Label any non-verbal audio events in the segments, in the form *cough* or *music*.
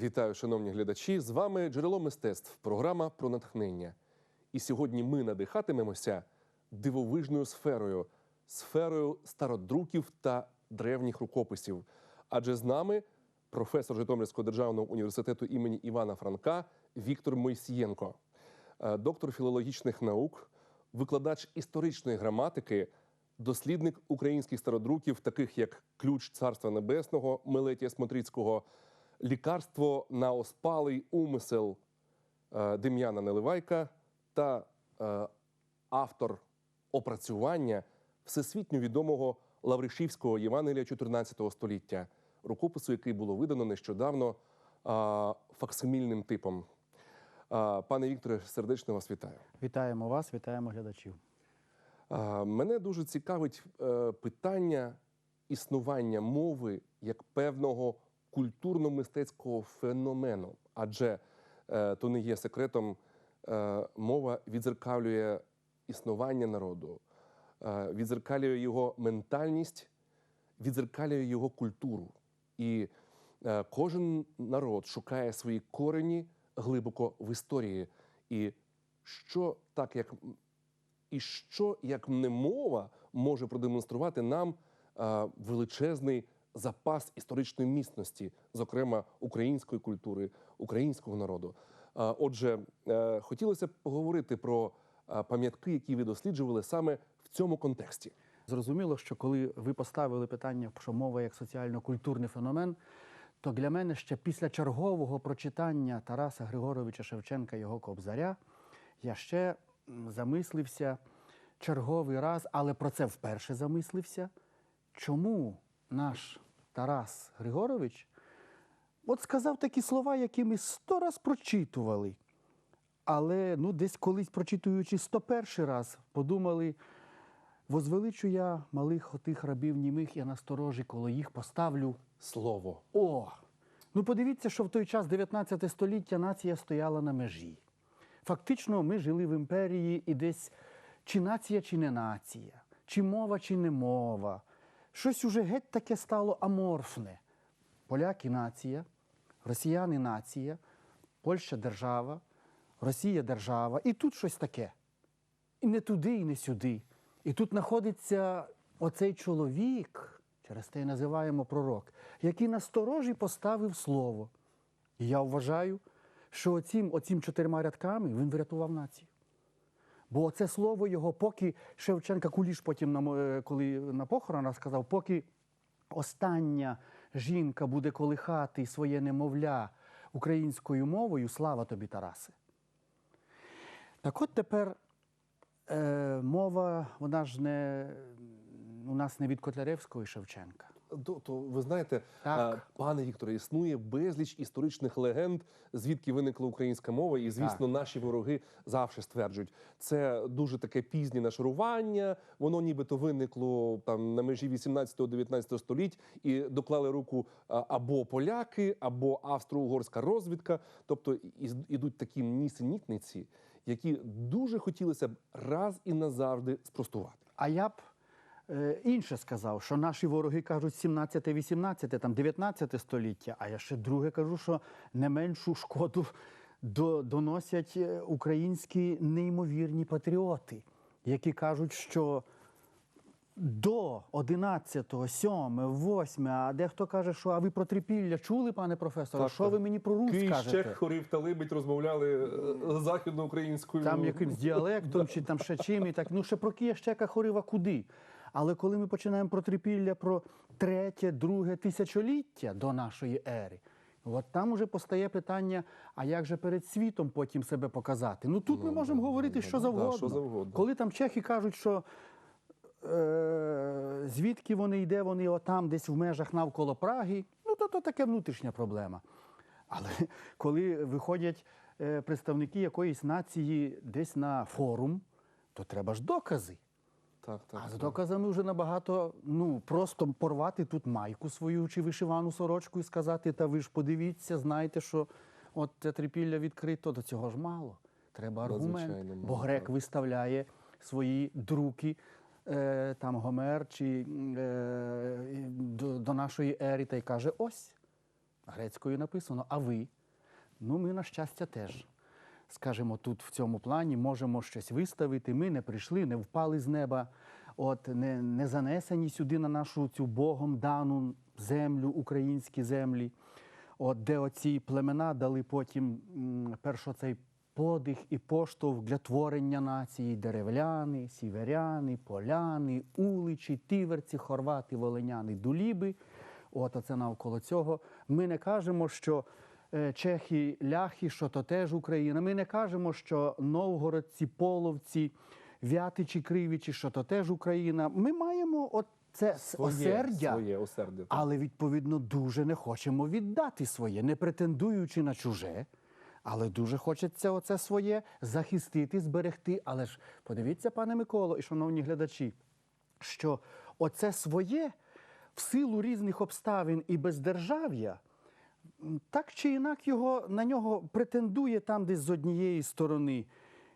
Вітаю, шановні глядачі! З вами джерело мистецтв, програма про натхнення. І сьогодні ми надихатимемося дивовижною сферою, сферою стародруків та древніх рукописів. Адже з нами професор Житомирського державного університету імені Івана Франка Віктор Мойсієнко, е, доктор філологічних наук, викладач історичної граматики, дослідник українських стародруків, таких як Ключ Царства Небесного Мелетія Смотрицького, лікарство на оспалий умисел е, Дем'яна Неливайка та е, автор опрацювання всесвітньо відомого Лавришівського Євангелія 14 століття, рукопису, який було видано нещодавно а, факсимільним типом. Пане Вікторе, сердечно вас вітаю. Вітаємо вас, вітаємо глядачів. Мене дуже цікавить е, питання існування мови як певного культурно-мистецького феномену, адже е, то не є секретом, е, мова відзеркалює існування народу, е, відзеркалює його ментальність, відзеркалює його культуру. І е, кожен народ шукає свої корені глибоко в історії. І що так як і що, як не мова, може продемонструвати нам е, величезний запас історичної міцності, зокрема української культури, українського народу. Отже, е, хотілося б поговорити про е, пам'ятки, які ви досліджували саме в цьому контексті. Зрозуміло, що коли ви поставили питання, що мова як соціально-культурний феномен, то для мене ще після чергового прочитання Тараса Григоровича Шевченка його Кобзаря я ще замислився черговий раз, але про це вперше замислився. Чому наш Тарас Григорович от сказав такі слова, які ми сто раз прочитували. Але ну, десь колись прочитуючи 101 раз, подумали, возвеличу я малих отих рабів німих, я насторожі, коло їх поставлю. Слово. О! Ну подивіться, що в той час, 19 століття, нація стояла на межі. Фактично, ми жили в імперії і десь чи нація, чи не нація, чи мова, чи не мова. Щось уже геть таке стало аморфне. Поляки нація, росіяни нація, Польща держава, Росія держава. І тут щось таке. І не туди, і не сюди. І тут знаходиться оцей чоловік, через те й називаємо пророк, який насторожі поставив слово. І я вважаю, що оцім, оцім чотирма рядками він врятував націю. Бо це слово його, поки Шевченка Куліш потім, на е, коли на похоронах сказав, поки остання жінка буде колихати своє немовля українською мовою, слава тобі, Тарасе. Так от тепер е, мова, вона ж не у нас не від Котляревського і Шевченка. То, то ви знаєте, Так. е, пане Вікторе, існує безліч історичних легенд, звідки виникла українська мова, і звісно, наші вороги завжди стверджують, це дуже таке пізнє нашарування. Воно нібито виникло там на межі 18-19 століть, і доклали руку е, або поляки, або австро-угорська розвідка. Тобто ідуть такі нісенітниці, які дуже хотілося б раз і назавжди спростувати. А я б інше сказав, що наші вороги кажуть 17-18, там 19 століття, а я ще друге кажу, що не меншу шкоду до, доносять е, українські неймовірні патріоти, які кажуть, що до 11, 7, 8, а дехто каже, що а ви про трипілля чули, пане професоре? Так, що так. ви мені про Русь Київ, кажете? Чех, Хорив та Либідь розмовляли е, західноукраїнською. Там якимсь діалектом чи там ще чим, і так. Ну, ще про Київ, Київщека хорива куди. Але коли ми починаємо про трипілля про третє, друге тисячоліття до нашої ери, от там уже постає питання: а як же перед світом потім себе показати? Ну тут ми можемо говорити що да, завгодно. що завгодно. Коли там чехи кажуть, що е, звідки вони йде, вони отам, десь в межах навколо Праги, ну то, то таке внутрішня проблема. Але *laughs* коли виходять е, представники якоїсь нації десь на форум, то треба ж докази. Так, так. А з доказами вже набагато ну просто порвати тут майку свою чи вишивану сорочку і сказати, та ви ж подивіться, знаєте, що от це трипілля відкрито, до цього ж мало. Треба аргумент. Надзвичайно мало, Бо грек так. виставляє свої друки, е, там Гомер чи е, до, до нашої ери та й каже: ось. грецькою написано, а ви? Ну, ми, на щастя, теж. Скажімо, тут в цьому плані можемо щось виставити. Ми не прийшли, не впали з неба, от не, не занесені сюди на нашу цю Богом дану землю, українські землі, от де оці племена дали потім першо цей подих і поштовх для творення нації деревляни, сіверяни, поляни, уличі, тиверці, хорвати, волиняни, дуліби. От оце навколо цього. Ми не кажемо, що чехи, ляхи, що то теж Україна. Ми не кажемо, що новгородці, половці, вятичі, кривичі, що то теж Україна. Ми маємо от це с- осердя. своє осердя. Але відповідно дуже не хочемо віддати своє, не претендуючи на чуже. Але дуже хочеться оце своє захистити, зберегти. Але ж подивіться, пане Миколо і шановні глядачі, що оце своє в силу різних обставин і бездержав'я, так чи інак його на нього претендує там десь з однієї сторони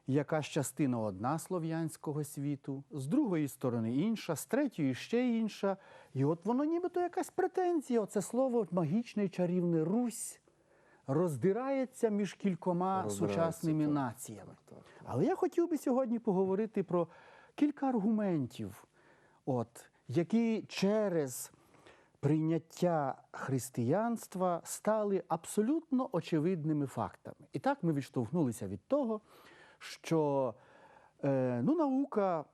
якась частина одна слов'янського світу, з другої сторони інша, з третьої ще інша. І от воно нібито якась претензія. Оце слово магічне і чарівне Русь роздирається між кількома Роздирається, сучасними так. націями. Так, так. Але я хотів би сьогодні поговорити про кілька аргументів, от, які через прийняття християнства стали абсолютно очевидними фактами. І так ми відштовхнулися від того, що е, ну, наука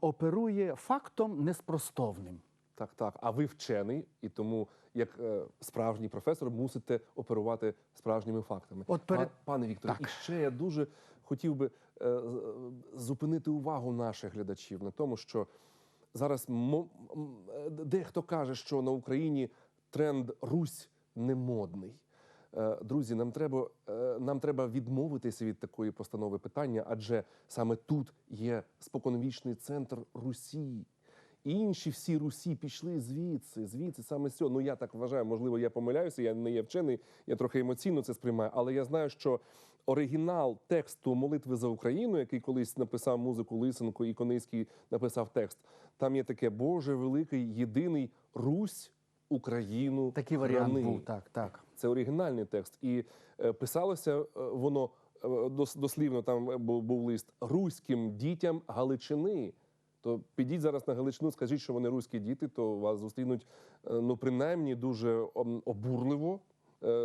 оперує фактом неспростовним. Так, так. А ви вчений, і тому, як е, справжній професор, мусите оперувати справжніми фактами. От перед- Па- Пане Вікторе, і ще я дуже хотів би е, зупинити увагу наших глядачів на тому, що зараз е, дехто каже, що на Україні тренд Русь не модний. Е, Друзі, нам треба, е, нам треба відмовитися від такої постанови питання, адже саме тут є споконвічний центр Русі. Інші всі Русі пішли звідси, звідси саме цього. Ну я так вважаю, можливо, я помиляюся, я не є вчений, я трохи емоційно це сприймаю, але я знаю, що оригінал тексту молитви за Україну, який колись написав музику Лисенко і Коницький написав текст. Там є таке Боже великий, єдиний Русь, Україну. Такий варіант храни». був. Так, так. Це оригінальний текст. І е, писалося е, воно е, дослівно там був, лист руським дітям Галичини. То підіть зараз на Галичину, скажіть, що вони руські діти, то вас зустрінуть ну принаймні дуже обурливо,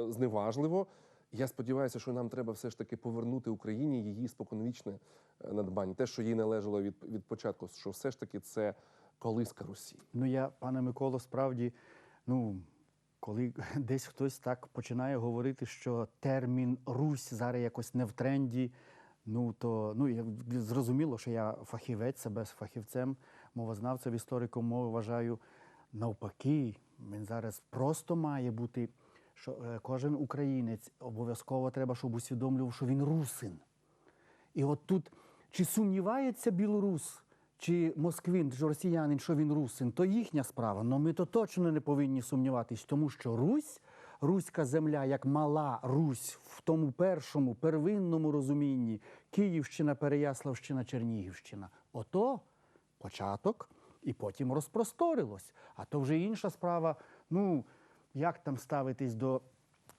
зневажливо. Я сподіваюся, що нам треба все ж таки повернути Україні її споконвічне е, надбання, те, що їй належало від, від початку, що все ж таки це колиска Русі. Ну, я, пане Миколо, справді, ну, коли *laughs* десь хтось так починає говорити, що термін Русь зараз якось не в тренді, ну то ну, я, зрозуміло, що я фахівець, себе з фахівцем, мовознавцем, істориком мови вважаю навпаки. Він зараз просто має бути, що е, кожен українець обов'язково треба, щоб усвідомлював, що він русин. І от тут чи сумнівається білорус, чи москвин, чи росіянин, що він русин, то їхня справа. Але ми то точно не повинні сумніватись, тому що Русь, руська земля, як мала Русь в тому першому первинному розумінні Київщина, Переяславщина, Чернігівщина. Ото початок, і потім розпросторилось. А то вже інша справа. Ну, як там ставитись до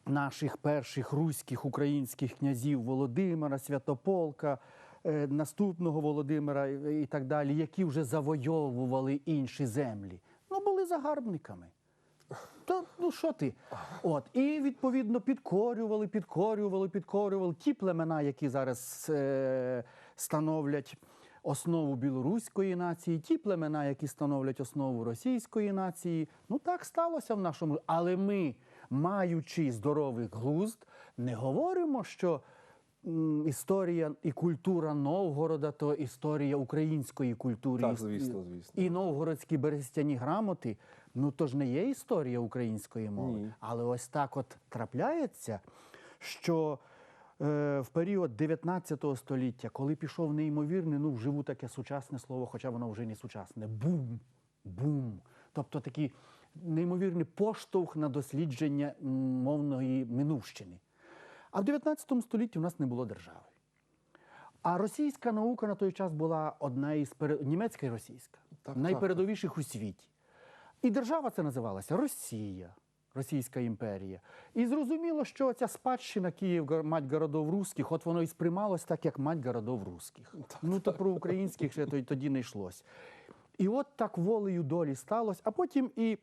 наших перших руських українських князів Володимира, Святополка, е, наступного Володимира і так далі, які вже завойовували інші землі. Ну, були загарбниками. То ну що ти? От і відповідно підкорювали, підкорювали, підкорювали ті племена, які зараз е, становлять основу білоруської нації, ті племена, які становлять основу російської нації. Ну так сталося в нашому. Але ми, маючи здоровий глузд, не говоримо, що історія і культура Новгорода то історія української культури. Так, звісно, звісно. І новгородські берестяні грамоти, ну то ж не є історія української мови. Ні. Але ось так от трапляється, що в період 19 століття, коли пішов неймовірний, ну вживу таке сучасне слово, хоча воно вже не сучасне, бум, бум. Тобто такий неймовірний поштовх на дослідження мовної минувщини. А в 19 столітті у нас не було держави. А російська наука на той час була одна із пере... німецька і російська, так, найпередовіших у світі. І держава це називалася Росія. Російська імперія. І зрозуміло, що ця спадщина Київ мать городов русських, от воно і сприймалось так, як мать городов русських. *laughs* Ну то про українських ще тоді не йшлось. І от так волею долі сталося, а потім і.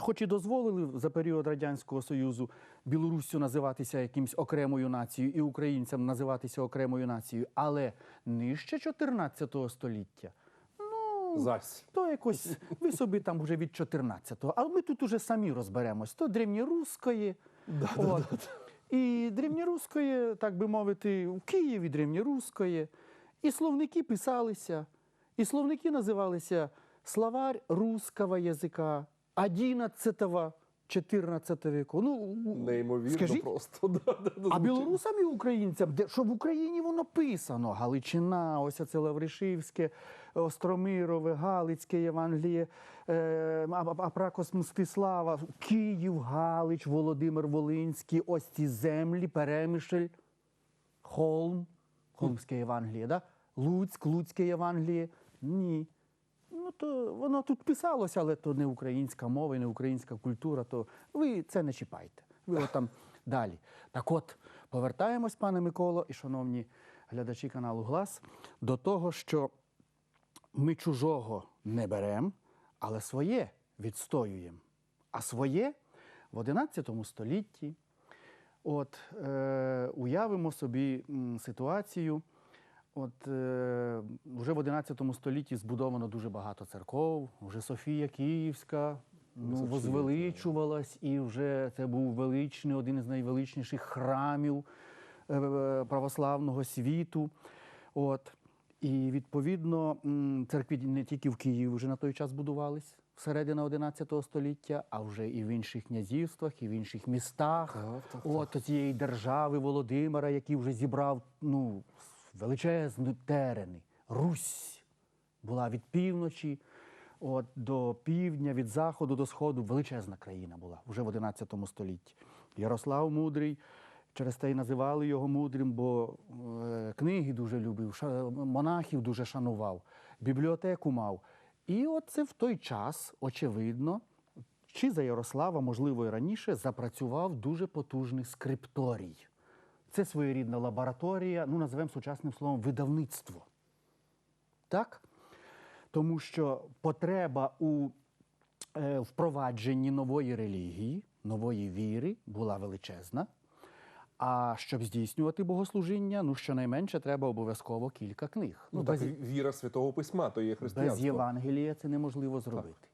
Хоч і дозволили за період Радянського Союзу Білоруссю називатися якимсь окремою нацією і українцям називатися окремою нацією, але нижче 14 століття. Ну, Зась. то якось ви собі там вже від 14-го. А ми тут уже самі розберемось. То древньоруської. от. І древньоруської, так би мовити, в Києві древньоруської. І словники писалися, і словники називалися Словарь русского язика 11 14 віку. Ну, Неймовірно скажіть, просто. *laughs* Да, да, да, а білорусам і українцям, де що в Україні воно писано? Галичина, ось це Лавришівське, Остромирове, Галицьке Євангеліє, е, Апракос Мстислава, Київ, Галич, Володимир Волинський, ось ці землі, Перемишль, Холм, Холмське Євангеліє, да? Луцьк, Луцьке Євангеліє. Ні. Ну, то воно тут писалося, але то не українська мова і не українська культура, то ви це не чіпайте. Ви от там *laughs* далі. Так от, повертаємось, пане Миколо і шановні глядачі каналу Глас, до того, що ми чужого не беремо, але своє відстоюємо. А своє в 11 столітті. От е, уявимо собі м, ситуацію. От е, вже в 11 столітті збудовано дуже багато церков, вже Софія Київська ну, возвеличувалась, і вже це був величний, один із найвеличніших храмів е, е, православного світу. От. І відповідно церкві не тільки в Києві вже на той час будувались всередина 11 століття, а вже і в інших князівствах, і в інших містах. Так, так, От цієї держави Володимира, який вже зібрав ну, величезні терени. Русь була від півночі от, до півдня, від заходу до сходу. Величезна країна була вже в 11 столітті. Ярослав Мудрий. Через те й називали його мудрим, бо е, книги дуже любив, монахів дуже шанував, бібліотеку мав. І от це в той час, очевидно, чи за Ярослава, можливо, і раніше, запрацював дуже потужний скрипторій. Це своєрідна лабораторія, ну називаємо сучасним словом видавництво. Так? Тому що потреба у е, впровадженні нової релігії, нової віри була величезна. А щоб здійснювати богослужіння, ну щонайменше треба обов'язково кілька книг. Ну, без, так, віра святого письма, то є без християнство. Євангелія це неможливо зробити.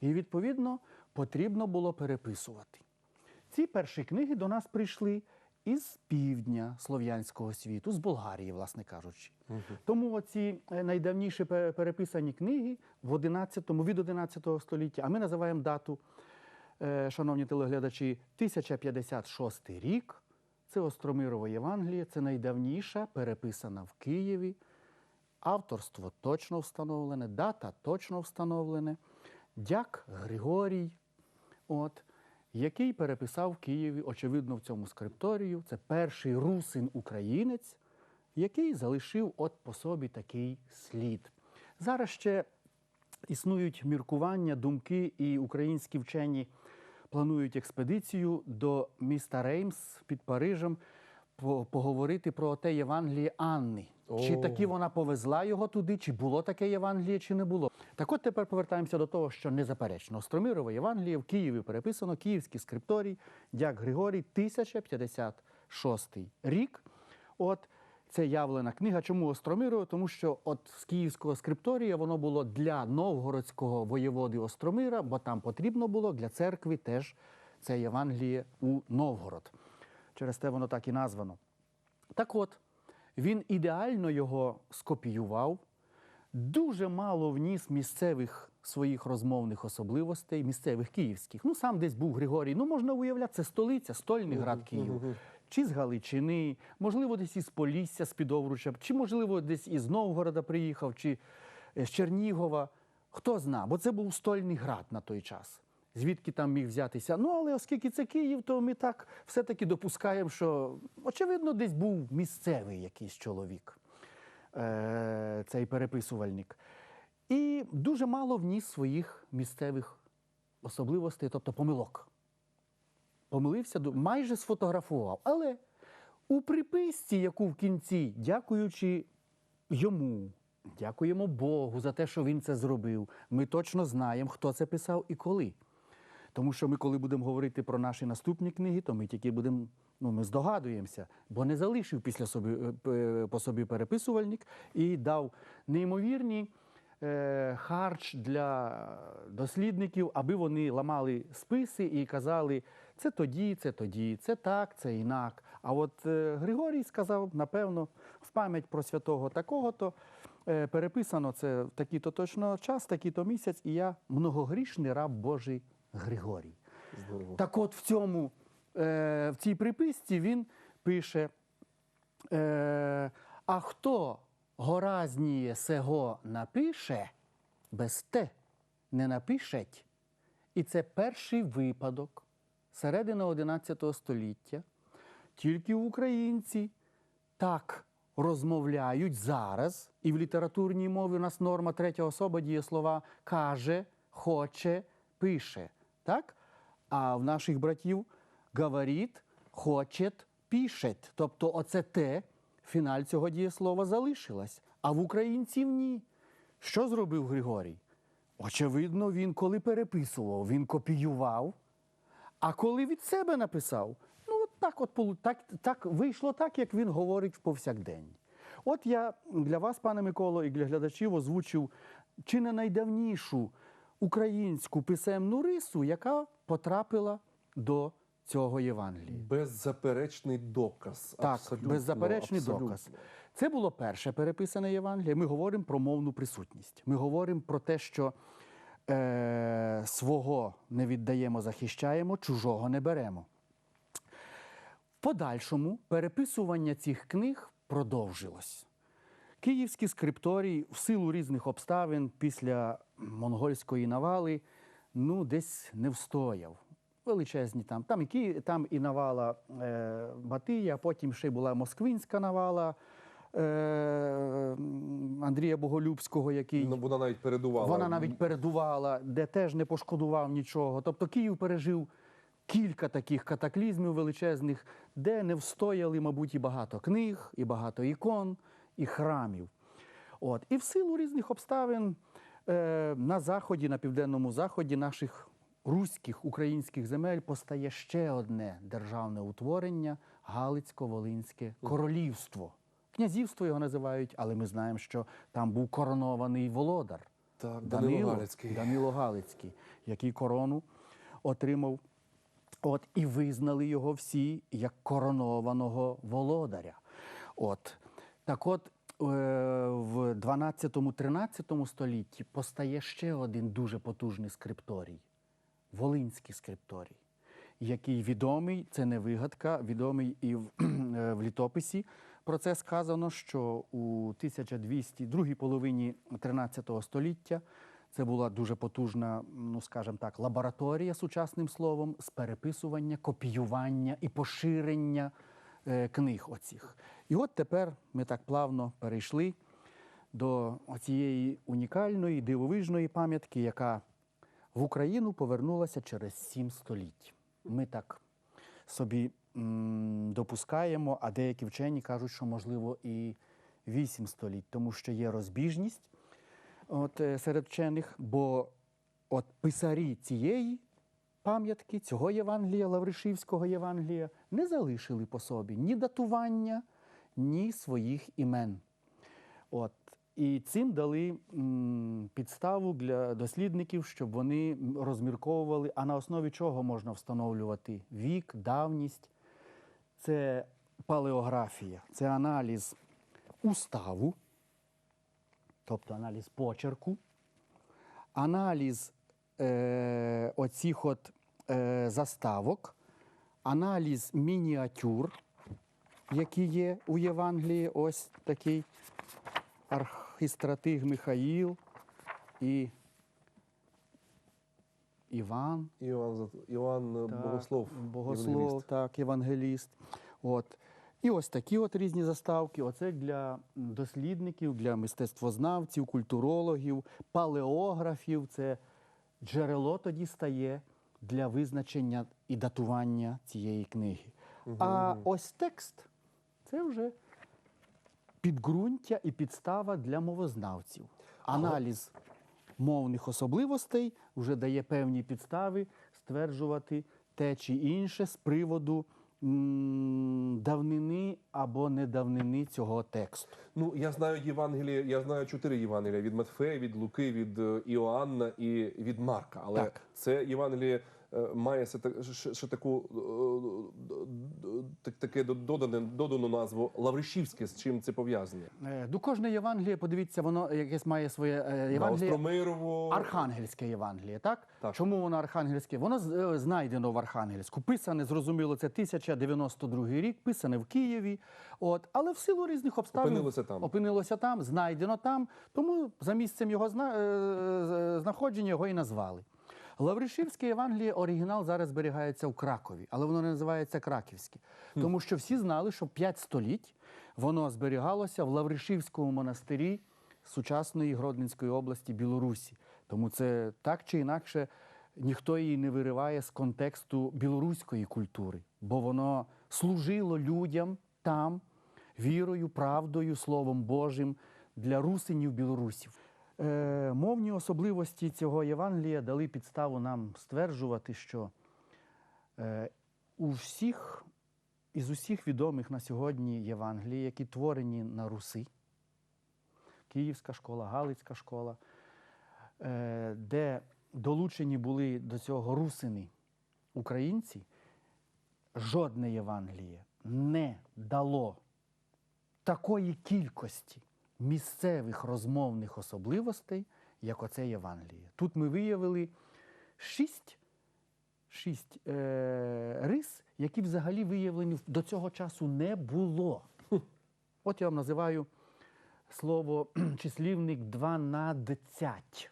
І відповідно потрібно було переписувати. Ці перші книги до нас прийшли із півдня слов'янського світу, з Болгарії, власне кажучи. Тому оці е, найдавніші переписані книги в 11, від 11 століття, а ми називаємо дату, е, шановні телеглядачі, 1056 рік. Це Остромирове Євангеліє, це найдавніша переписана в Києві. Авторство точно встановлене, дата точно встановлене. Дяк Григорій, от, який переписав в Києві, очевидно, в цьому скрипторію. Це перший русин-українець, який залишив от по собі такий слід. Зараз ще існують міркування, думки, і українські вчені планують експедицію до міста Реймс під Парижем поговорити про те Євангеліє Анни. Чи О. таки вона повезла його туди, чи було таке Євангеліє, чи не було. Так от тепер повертаємося до того, що незаперечно. Остромирове Євангеліє в Києві переписано, Київський скрипторій, Дяк Григорій, 1056 рік. От це явлена книга. Чому Остромирове? Тому що от з Київського скрипторія воно було для новгородського воєводи Остромира, бо там потрібно було для церкви теж це Євангеліє у Новгород. Через те воно так і названо. Так от, він ідеально його скопіював, дуже мало вніс місцевих своїх розмовних особливостей, місцевих київських. Ну, сам десь був Григорій. Ну, можна уявляти, це столиця, стольний град Київ. Чи з Галичини, можливо, десь із Полісся, з-під Овруча, чи, можливо, десь із Новгорода приїхав, чи е, з Чернігова. Хто зна, бо це був стольний град на той час. Звідки там міг взятися? Ну, але оскільки це Київ, то ми так все-таки допускаємо, що, очевидно, десь був місцевий якийсь чоловік, е, цей переписувальник. І дуже мало вніс своїх місцевих особливостей, тобто помилок. помилився, майже сфотографував. Але у приписці, яку в кінці, дякуючи йому, дякуємо Богу за те, що він це зробив, ми точно знаємо, хто це писав і коли. Тому що ми, коли будемо говорити про наші наступні книги, то ми тільки будемо, ну ми здогадуємося, бо не залишив після собі е, по собі переписувальник і дав неймовірні е, харч для дослідників, аби вони ламали списи і казали, це тоді, це тоді, це так, це інак. А от е, Григорій сказав, напевно, в пам'ять про святого такого-то. е, Переписано це в такий-то точно час, такий-то місяць, і я многогрішний раб Божий Григорій. Здорово. Так от в цьому, е, в цій приписці він пише: е, а хто горазніє сего напише, без те не напишеть. І це перший випадок середини 11 століття. Тільки українці так розмовляють зараз, і в літературній мові у нас норма третя особа дієслова каже, хоче, пише. Так? А в наших братів говорить, хочет, пишет. Тобто, оце те, фіналь цього дієслова залишилась. А в українців ні. Що зробив Григорій? Очевидно, він коли переписував, він копіював. А коли від себе написав, ну от так, от так, так вийшло так, як він говорить в повсякдень. От я для вас, пане Миколо, і для глядачів озвучив чи не найдавнішу українську писемну рису, яка потрапила до цього Євангелія. Беззаперечний доказ. Так, абсолютно, беззаперечний абсолютно. доказ. Це було перше переписане Євангеліє. Ми говоримо про мовну присутність. Ми говоримо про те, що е, свого не віддаємо, захищаємо, чужого не беремо. В подальшому переписування цих книг продовжилось. Київський скрипторій в силу різних обставин після монгольської навали ну, десь не встояв. Величезні там. Там і, Ки... там і навала е, Батия, потім ще була москвинська навала е, Андрія Боголюбського, який Ну, вона навіть передувала. вона навіть передувала, де теж не пошкодував нічого. Тобто Київ пережив кілька таких катаклізмів величезних, де не встояли, мабуть, і багато книг, і багато ікон, і храмів. От. І в силу різних обставин е, на заході, на південному заході наших руських українських земель постає ще одне державне утворення Галицько-Волинське королівство. Князівство його називають, але ми знаємо, що там був коронований володар. Так, Данило Галицький. Данило Галицький, який корону отримав. От, і визнали його всі як коронованого володаря. От. Так от, е, в 12-13 столітті постає ще один дуже потужний скрипторій Волинський скрипторій, який відомий, це не вигадка, відомий і в, *clears throat* е, в літописі. Про це сказано, що у 1200, другій половині 13 століття це була дуже потужна, ну скажімо так, лабораторія сучасним словом з переписування, копіювання і поширення книг оцих. І от тепер ми так плавно перейшли до цієї унікальної дивовижної пам'ятки, яка в Україну повернулася через сім століть. Ми так собі допускаємо, а деякі вчені кажуть, що можливо і вісім століть, тому що є розбіжність от, е, серед вчених, бо от писарі цієї пам'ятки, цього Євангелія, Лавришівського Євангелія, не залишили по собі ні датування, ні своїх імен. От. І цим дали підставу для дослідників, щоб вони розмірковували, а на основі чого можна встановлювати вік, давність. Це палеографія, це аналіз уставу, тобто аналіз почерку, аналіз е, оцих от е, заставок, аналіз мініатюр, які є у Євангелії, ось такий архістратиг Михаїл і Іван. Іван, Іван е, Так, Богослов. Богослов, так, євангеліст. От. І ось такі от різні заставки. Оце для дослідників, для мистецтвознавців, культурологів, палеографів. Це джерело тоді стає для визначення і датування цієї книги. А ось текст це вже підґрунтя і підстава для мовознавців. Аналіз мовних особливостей вже дає певні підстави стверджувати те чи інше з приводу давнини або недавнини цього тексту. Ну, я знаю Євангелія, я знаю чотири Євангелія від Матфея, від Луки, від е, Іоанна і від Марка. Але Так. це Євангеліє має все так- ще, таку е, д- д- так- таке додане, додану назву Лавришівське. З чим це пов'язане? Е, До кожне Євангеліє, подивіться, воно якесь має своє е, Євангеліє. Архангельське Євангеліє, так? Так. Чому воно архангельське? Воно е, знайдено в Архангельську. Писане, зрозуміло, це 1092 рік, писане в Києві. От, але в силу різних обставин Опинилося там. опинилося там, знайдено там. Тому за місцем його зна... е, знаходження його і назвали. Лавришівське Євангеліє оригінал зараз зберігається в Кракові, але воно не називається Краківське. Тому що всі знали, що 5 століть воно зберігалося в Лавришівському монастирі сучасної Гродненської області Білорусі. Тому це так чи інакше ніхто її не вириває з контексту білоруської культури, бо воно служило людям там вірою, правдою, Словом Божим для русинів білорусів. Е, мовні особливості цього Євангелія дали підставу нам стверджувати, що е, у всіх із усіх відомих на сьогодні Євангелій, які творені на Руси, Київська школа, Галицька школа, е, де долучені були до цього русини українці, жодне Євангеліє не дало такої кількості місцевих розмовних особливостей, як оце Євангеліє. Тут ми виявили шість, шість е, рис, які взагалі виявлені до цього часу не було. От я вам називаю слово *clears throat* числівник дванадцять.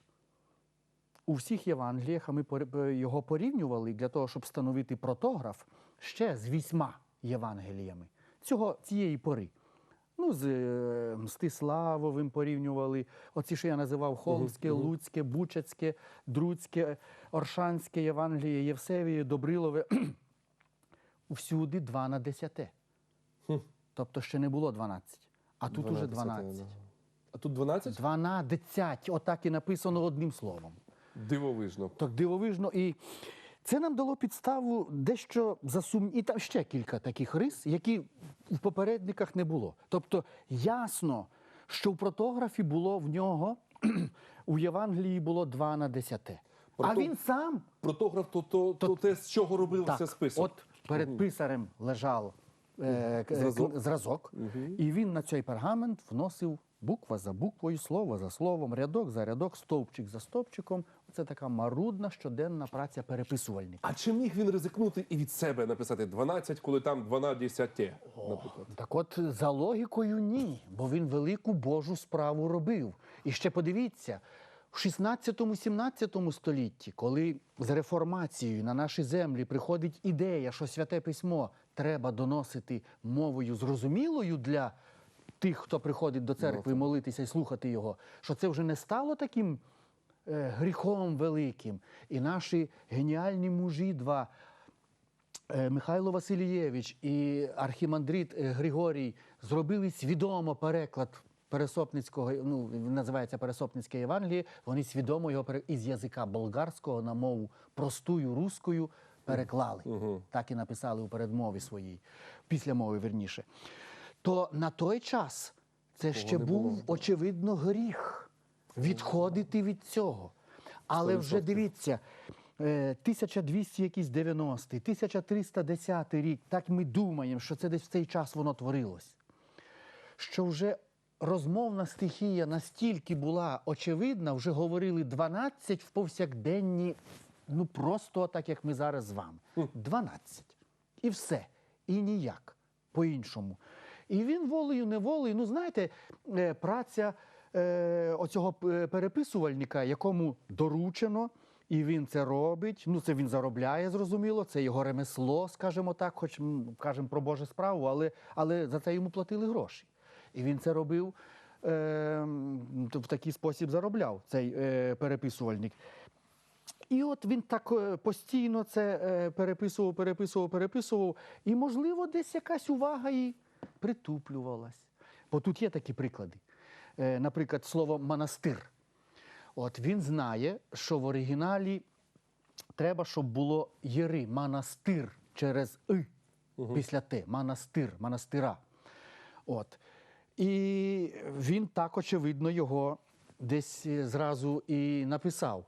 У всіх Євангеліях а ми е, його порівнювали для того, щоб встановити протограф ще з вісьма Євангеліями цього, цієї пори. Ну, з е, Мстиславовим порівнювали. Оці, що я називав Холмське, Луцьке, Бучацьке, Друцьке, Оршанське Євангеліє, Євсевіє, Добрилове. *clears throat* Всюди два на десяте. Тобто ще не було 12. А тут уже 12. А тут 12? 12. Отак і написано одним словом. Дивовижно. Так дивовижно. І це нам дало підставу дещо засум... І там ще кілька таких рис, які в попередниках не було. Тобто ясно, що в протографі було в нього, *clears throat* у Євангелії було 2 на 10. А Прото- він сам Протограф то, то, то, те, з чого робився так, список. От перед писарем лежав е, к- Зразок. зразок і він на цей пергамент вносив буква за буквою, слово за словом, рядок за рядок, стовпчик за стовпчиком. Це така марудна щоденна праця переписувальника. А чи міг він ризикнути і від себе написати 12, коли там 12, наприклад? Так от за логікою ні, бо він велику Божу справу робив. І ще подивіться, в 16-17 столітті, коли з реформацією на наші землі приходить ідея, що святе письмо треба доносити мовою зрозумілою для тих, хто приходить до церкви молитися і слухати його, що це вже не стало таким е, гріхом великим. І наші геніальні мужі два. Е, Михайло Васильєвич і архімандрит е, Григорій зробили свідомо переклад Пересопницького, ну він називається Пересопницьке Євангеліє. Вони свідомо його із язика болгарського на мову простою руською переклали. Так і написали у передмові своїй, після мови верніше. То на той час це ще був було. очевидно гріх відходити від цього. Але вже 100%. дивіться, е, 1200 якийсь 90, 1310 рік, так ми думаємо, що це десь в цей час воно творилось. Що вже розмовна стихія настільки була очевидна, вже говорили 12 в повсякденні, ну просто так, як ми зараз з вами. 12. І все. І ніяк по-іншому. І він волею, неволею, ну знаєте, е, праця е, оцього е, переписувальника, якому доручено, і він це робить. Ну, це він заробляє, зрозуміло, це його ремесло, скажімо так, хоч кажемо про Божу справу, але, але за це йому платили гроші. І він це робив е, в такий спосіб заробляв цей переписувальник. І от він так постійно це переписував, переписував, переписував. І, можливо, десь якась увага і притуплювалась. Бо тут є такі приклади. Е, Наприклад, слово монастир. От він знає, що в оригіналі треба, щоб було єри, монастир через и після те, монастир, монастира. От. І він так, очевидно, його десь е, зразу і написав.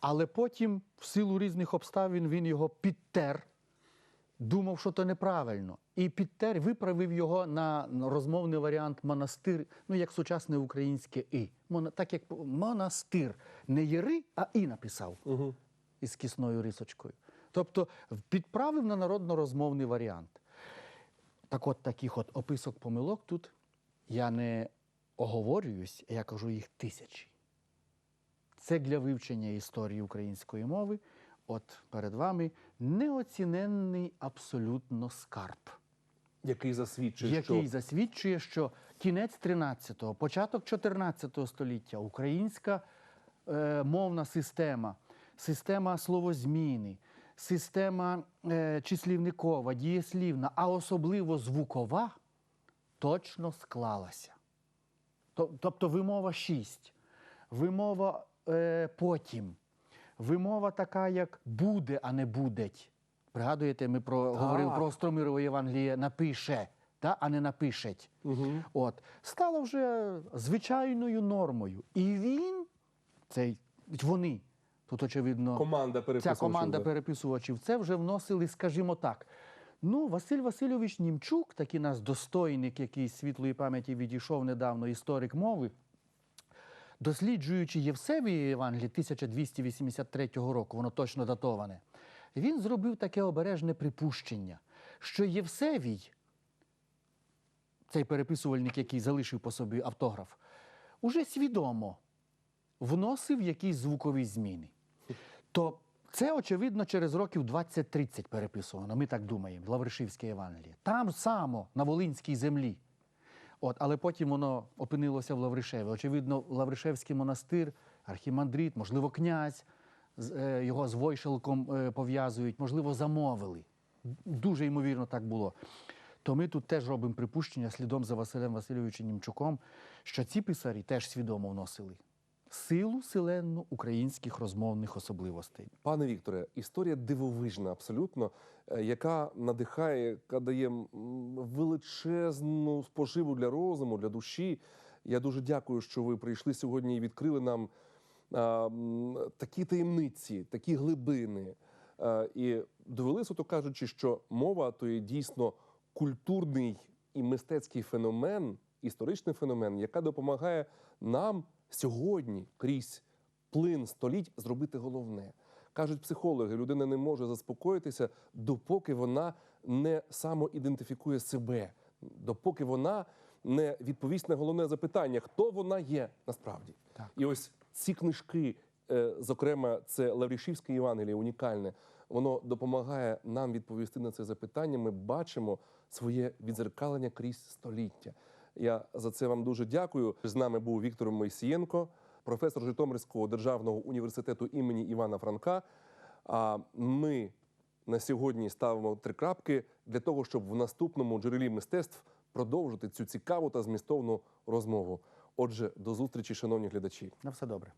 Але потім, в силу різних обставин, він його підтер, думав, що то неправильно. І підтер, виправив його на розмовний варіант монастир, ну як сучасне українське і. Так як монастир. Не єри, а і написав Угу. із кисною рисочкою. Тобто підправив на народно-розмовний варіант. Так от таких от описок помилок тут я не оговорююсь, я кажу їх тисячі. Це для вивчення історії української мови. От перед вами неоціненний абсолютно скарб, Який засвідчує, який що засвідчує, що кінець 13-го, початок 14 століття українська е, мовна система, система словозміни, система е, числівникова, дієслівна, а особливо звукова, точно склалася. Тобто вимова 6, вимова е, потім, вимова така, як буде, а не будеть. Пригадуєте, ми про, говорили про Остромирове Євангеліє напише, та, а не напишеть. Угу. От, стала вже звичайною нормою. І він, цей, вони, тут, очевидно, команда ця команда переписувачів, це вже вносили, скажімо так. Ну, Василь Васильович Німчук, такий наш достойник, який світлої пам'яті відійшов недавно, історик мови, досліджуючи Євсевіє Євангеліє 1283 року, воно точно датоване, він зробив таке обережне припущення, що Євсевій, цей переписувальник, який залишив по собі автограф, уже свідомо вносив якісь звукові зміни. То це, очевидно, через років 20-30 переписувано. Ми так думаємо, Лавришівське Євангеліє. Там само, на Волинській землі. От, але потім воно опинилося в Лавришеві. Очевидно, Лавришевський монастир, архімандрит, можливо, князь, е, його з Войшелком е, пов'язують, можливо, замовили. Дуже ймовірно так було. То ми тут теж робимо припущення слідом за Василем Васильовичем Німчуком, що ці писарі теж свідомо вносили силу селенну українських розмовних особливостей. Пане Вікторе, історія дивовижна, абсолютно, е, яка надихає, яка дає величезну споживу для розуму, для душі. Я дуже дякую, що ви прийшли сьогодні і відкрили нам а, такі таємниці, такі глибини. Е, І довели, суто кажучи, що мова то є дійсно культурний і мистецький феномен, історичний феномен, яка допомагає нам сьогодні крізь плин століть зробити головне. Кажуть психологи, людина не може заспокоїтися, допоки вона не самоідентифікує себе, допоки вона не відповість на головне запитання, хто вона є насправді. Так. І ось ці книжки, е, зокрема, це Лаврішівське Євангеліє, унікальне, воно допомагає нам відповісти на це запитання. Ми бачимо своє відзеркалення крізь століття. Я за це вам дуже дякую. З нами був Віктор Мойсієнко, професор Житомирського державного університету імені Івана Франка. А ми на сьогодні ставимо три крапки для того, щоб в наступному джерелі мистецтв продовжити цю цікаву та змістовну розмову. Отже, до зустрічі, шановні глядачі. На все добре.